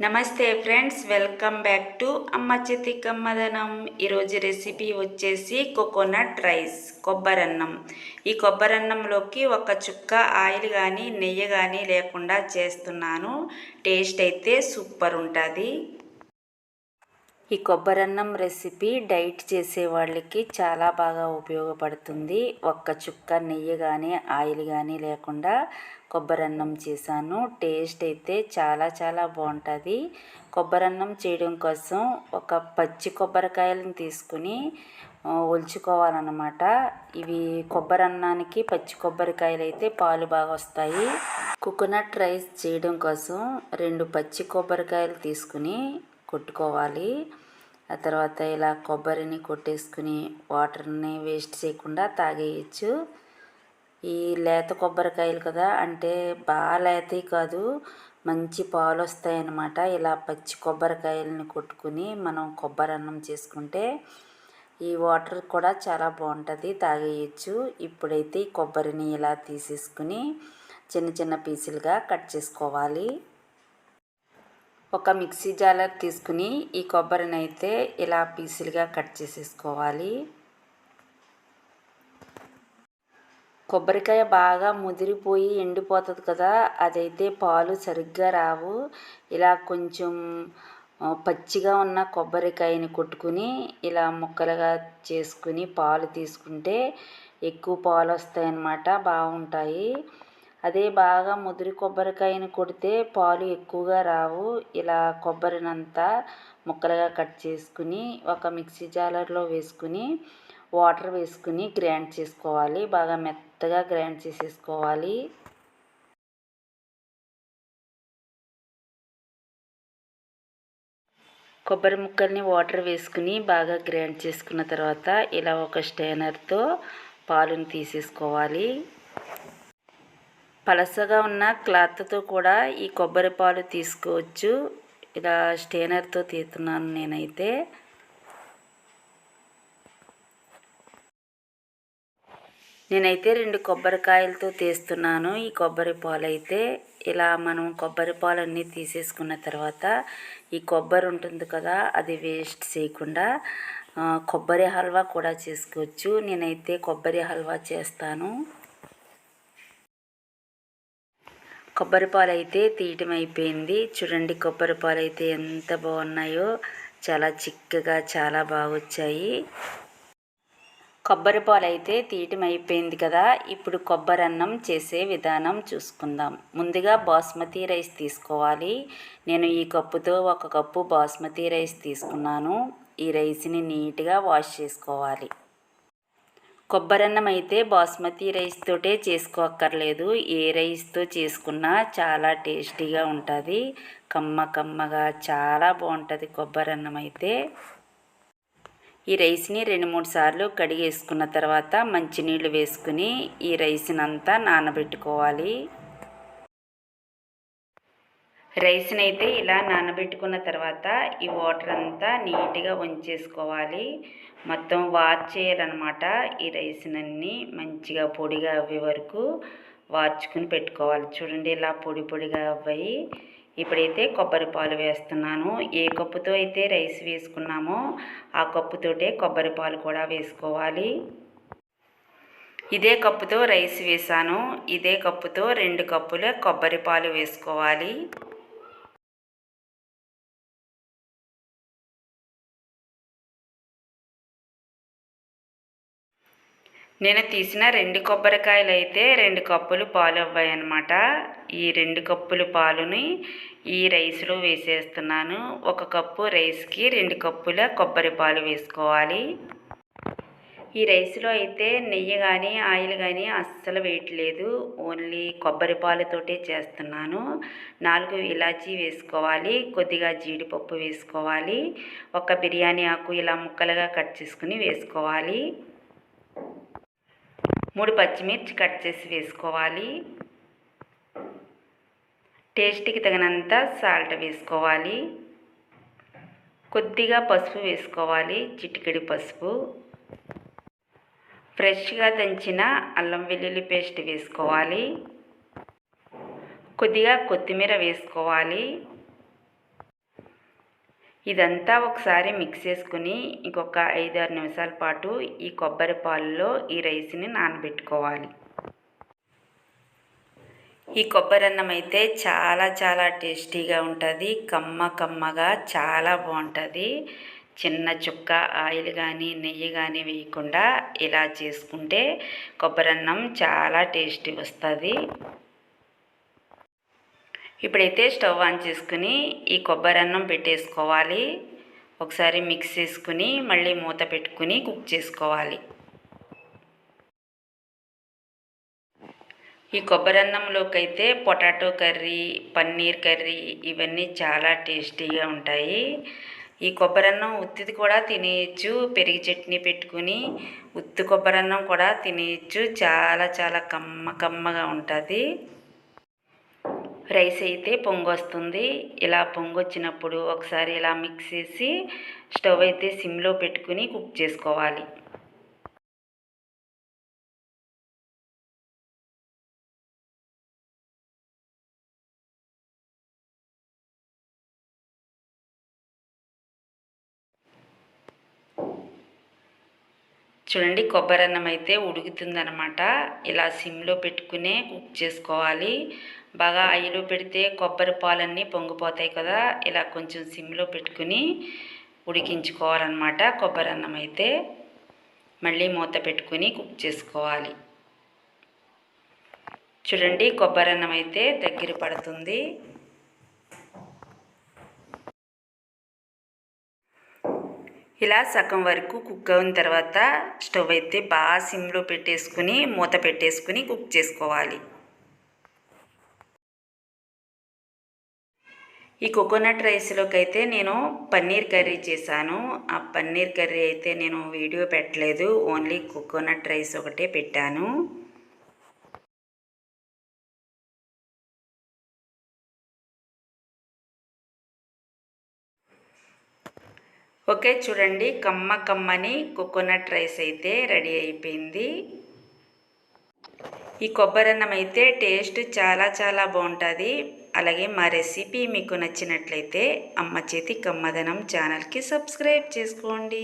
నమస్తే friends welcome back to అమ్మ చేతి కమ్మదనం ఈరోజు రెసిపీ వచ్చేసి కోకోనట్ రైస్ కొబ్బరన్నం ఈ కొబ్బరన్నంలోకి ఒక చుక్క ఆయిల్ కానీ నెయ్యి కానీ లేకుండా చేస్తున్నాను. టేస్ట్ అయితే సూపర్ ఉంటుంది. ఈ కొబ్బరన్నం రెసిపీ డైట్ చేసే వాళ్ళకి చాలా బాగా ఉపయోగపడుతుంది. ఒక్క చుక్క నెయ్యి కానీ ఆయిల్ కానీ లేకుండా కొబ్బరన్నం చేశాను. టేస్ట్ అయితే చాలా చాలా బాగుంటుంది. కొబ్బరన్నం చేయడం కోసం ఒక పచ్చి కొబ్బరికాయలను తీసుకుని ఒలుచుకోవాలన్నమాట. ఇవి కొబ్బరన్నానికి పచ్చి కొబ్బరికాయలు అయితే పాలు బాగా వస్తాయి. కోకోనట్ రైస్ చేయడం కోసం రెండు పచ్చి కొబ్బరికాయలు తీసుకుని కొట్టుకోవాలి. ఆ తర్వాత ఇలా కొబ్బరిని కొట్టేసుకుని వాటర్ని వేస్ట్ చేయకుండా తాగేయచ్చు. ఈ లేత కొబ్బరికాయలు కదా అంటే బాగా లేతవి కాదు మంచి పాలు వస్తాయన్నమాట. ఇలా పచ్చి కొబ్బరికాయలని కొట్టుకుని మనం కొబ్బరి అన్నం చేసుకుంటే ఈ వాటర్ కూడా చాలా బాగుంటుంది తాగేయచ్చు. ఇప్పుడైతే ఈ కొబ్బరిని ఇలా తీసేసుకుని చిన్న చిన్న పీసులుగా కట్ చేసుకోవాలి. ఒక మిక్సీ జాలర్ తీసుకుని ఈ కొబ్బరిని అయితే ఇలా పీసులుగా కట్ చేసేసుకోవాలి. కొబ్బరికాయ బాగా ముదిరిపోయి ఎండిపోతుంది కదా అదైతే పాలు సరిగ్గా రావు. ఇలా కొంచెం పచ్చిగా ఉన్న కొబ్బరికాయని కొట్టుకుని ఇలా ముక్కలుగా చేసుకుని పాలు తీసుకుంటే ఎక్కువ పాలు వస్తాయన్నమాట బాగుంటాయి అదే బాగా ముదిరి కొబ్బరికాయని కొడితే పాలు ఎక్కువగా రావు. ఇలా కొబ్బరినంతా ముక్కలుగా కట్ చేసుకుని ఒక మిక్సీ జాలర్లో వేసుకుని వాటర్ వేసుకుని గ్రైండ్ చేసుకోవాలి. బాగా మెత్తగా గ్రైండ్ చేసేసుకోవాలి. కొబ్బరి ముక్కల్ని వాటర్ వేసుకుని బాగా గ్రైండ్ చేసుకున్న తర్వాత ఇలా ఒక స్టైనర్తో పాలుని తీసేసుకోవాలి. పలసగా ఉన్న క్లాత్తో కూడా ఈ కొబ్బరి పాలు తీసుకోవచ్చు. ఇలా స్టేనర్తో తీస్తున్నాను నేనైతే. నేనైతే రెండు కొబ్బరికాయలతో తీస్తున్నాను. ఈ కొబ్బరి పాలు అయితే ఇలా మనం కొబ్బరి పాలన్నీ తీసేసుకున్న తర్వాత ఈ కొబ్బరి ఉంటుంది కదా అది వేస్ట్ చేయకుండా కొబ్బరి హల్వా కూడా చేసుకోవచ్చు. నేనైతే కొబ్బరి హల్వా చేస్తాను. కొబ్బరి పాలు అయితే తీయటం అయిపోయింది చూడండి కొబ్బరి పాలు అయితే ఎంత బాగున్నాయో. చాలా చిక్కగా చాలా బాగా వచ్చాయి కొబ్బరి పాలు అయితే తీయటం అయిపోయింది కదా. ఇప్పుడు కొబ్బరి అన్నం చేసే విధానం చూసుకుందాం. ముందుగా బాస్మతి రైస్ తీసుకోవాలి. నేను ఈ కప్పుతో ఒక కప్పు బాస్మతి రైస్ తీసుకున్నాను. ఈ రైస్ని నీట్గా వాష్ చేసుకోవాలి. కొబ్బరి అన్నం అయితే బాస్మతి రైస్ తోటే చేసుకోక్కర్లేదు. ఏ రైస్తో చేసుకున్నా చాలా టేస్టీగా ఉంటుంది. కమ్మ కమ్మగా చాలా బాగుంటుంది కొబ్బరి అన్నం అయితే ఈ రైస్ని రెండు మూడు సార్లు కడిగేసుకున్న తర్వాత మంచినీళ్ళు వేసుకుని ఈ రైస్ని అంతా నానబెట్టుకోవాలి. రైస్ని అయితే ఇలా నానబెట్టుకున్న తర్వాత ఈ వాటర్ అంతా నీట్గా వంచేసుకోవాలి. మొత్తం వాచ్ చేయాలన్నమాట ఈ రైస్నన్నీ మంచిగా పొడిగా అవ్వే వరకు వార్చుకుని పెట్టుకోవాలి. చూడండి ఇలా పొడి పొడిగా అవ్వాయి. ఇప్పుడైతే కొబ్బరి పాలు వేస్తున్నాను. ఏ కప్పుతో అయితే రైస్ వేసుకున్నామో ఆ కప్పుతోటే కొబ్బరి పాలు కూడా వేసుకోవాలి. ఇదే కప్పుతో రైస్ వేసాను. ఇదే కప్పుతో రెండు కప్పుల కొబ్బరి పాలు వేసుకోవాలి. నేను తీసిన రెండు కొబ్బరికాయలు అయితే రెండు కప్పులు పాలు అవ్వాయి అన్నమాట ఈ రెండు కప్పులు పాలుని ఈ రైస్లో వేసేస్తున్నాను. ఒక కప్పు రైస్కి రెండు కప్పుల కొబ్బరి పాలు వేసుకోవాలి. ఈ రైస్లో అయితే నెయ్యి కానీ ఆయిల్ కానీ అస్సలు వేయట్లేదు ఓన్లీ కొబ్బరి పాలతోటే చేస్తున్నాను. నాలుగు ఇలాచీ వేసుకోవాలి. కొద్దిగా జీడిపప్పు వేసుకోవాలి. ఒక బిర్యానీ ఆకు ఇలా ముక్కలుగా కట్ చేసుకుని వేసుకోవాలి. మూడు పచ్చిమిర్చి కట్ చేసి వేసుకోవాలి. టేస్ట్కి తగినంత సాల్ట్ వేసుకోవాలి. కొద్దిగా పసుపు వేసుకోవాలి చిటికెడి పసుపు. ఫ్రెష్గా దంచిన అల్లం వెల్లుల్లి పేస్ట్ వేసుకోవాలి. కొద్దిగా కొత్తిమీర వేసుకోవాలి. ఇదంతా ఒకసారి మిక్స్ చేసుకుని ఇంకొక ఐదు ఆరు నిమిషాల పాటు ఈ కొబ్బరి పాలలో ఈ రైస్ని నానబెట్టుకోవాలి. ఈ కొబ్బరి అన్నం అయితే చాలా చాలా టేస్టీగా ఉంటుంది. కమ్మ కమ్మగా చాలా బాగుంటుంది. చిన్న చుక్క ఆయిల్ కానీ నెయ్యి కానీ వేయకుండా ఇలా చేసుకుంటే కొబ్బరి అన్నం చాలా టేస్టీ వస్తుంది. ఇప్పుడైతే స్టవ్ ఆన్ చేసుకుని ఈ కొబ్బరి అన్నం పెట్టేసుకోవాలి. ఒకసారి మిక్స్ చేసుకుని మళ్ళీ మూత పెట్టుకుని కుక్ చేసుకోవాలి. ఈ కొబ్బరి అన్నంలోకి అయితే పొటాటో కర్రీ పన్నీర్ కర్రీ ఇవన్నీ చాలా టేస్టీగా ఉంటాయి. ఈ కొబ్బరి అన్నం ఉత్తిది కూడా తినేయచ్చు. పెరిగి చట్నీ పెట్టుకుని ఉత్తి కొబ్బరి అన్నం కూడా తినేయచ్చు. చాలా చాలా కమ్మ కమ్మగా ఉంటుంది. రైస్ అయితే పొంగొస్తుంది. ఇలా పొంగొచ్చినప్పుడు ఒకసారి ఇలా మిక్స్ చేసి స్టవ్ అయితే సిమ్లో పెట్టుకుని కుక్ చేసుకోవాలి. చూడండి కొబ్బరి అన్నం అయితే ఉడుకుతుందనమాట ఇలా సిమ్లో పెట్టుకునే కుక్ చేసుకోవాలి. బాగా ఆయిల్ పెడితే కొబ్బరి పాలన్నీ పొంగిపోతాయి కదా ఇలా కొంచెం సిమ్లో పెట్టుకుని ఉడికించుకోవాలన్నమాట కొబ్బరి అన్నం అయితే. మళ్ళీ మూత పెట్టుకుని కుక్ చేసుకోవాలి. చూడండి కొబ్బరి అన్నం అయితే దగ్గర పడుతుంది. ఇలా సగం వరకు కుక్ అయిన తర్వాత స్టవ్ అయితే బాగా సిమ్లో పెట్టేసుకుని మూత పెట్టేసుకుని కుక్ చేసుకోవాలి. ఈ కోకోనట్ రైస్లోకి అయితే నేను పన్నీర్ కర్రీ చేశాను. ఆ పన్నీర్ కర్రీ అయితే నేను వీడియో పెట్టలేదు. ఓన్లీ కోకోనట్ రైస్ ఒకటే పెట్టాను. ఓకే చూడండి. కమ్మ కమ్మని కోకోనట్ రైస్ అయితే రెడీ అయిపోయింది. ఈ కొబ్బరి అన్నం అయితే టేస్ట్ చాలా చాలా బాగుంటుంది. అలాగే మా రెసిపీ మీకు నచ్చినట్లయితే అమ్మ చేతి కమ్మదనం ఛానల్కి సబ్స్క్రైబ్ చేసుకోండి.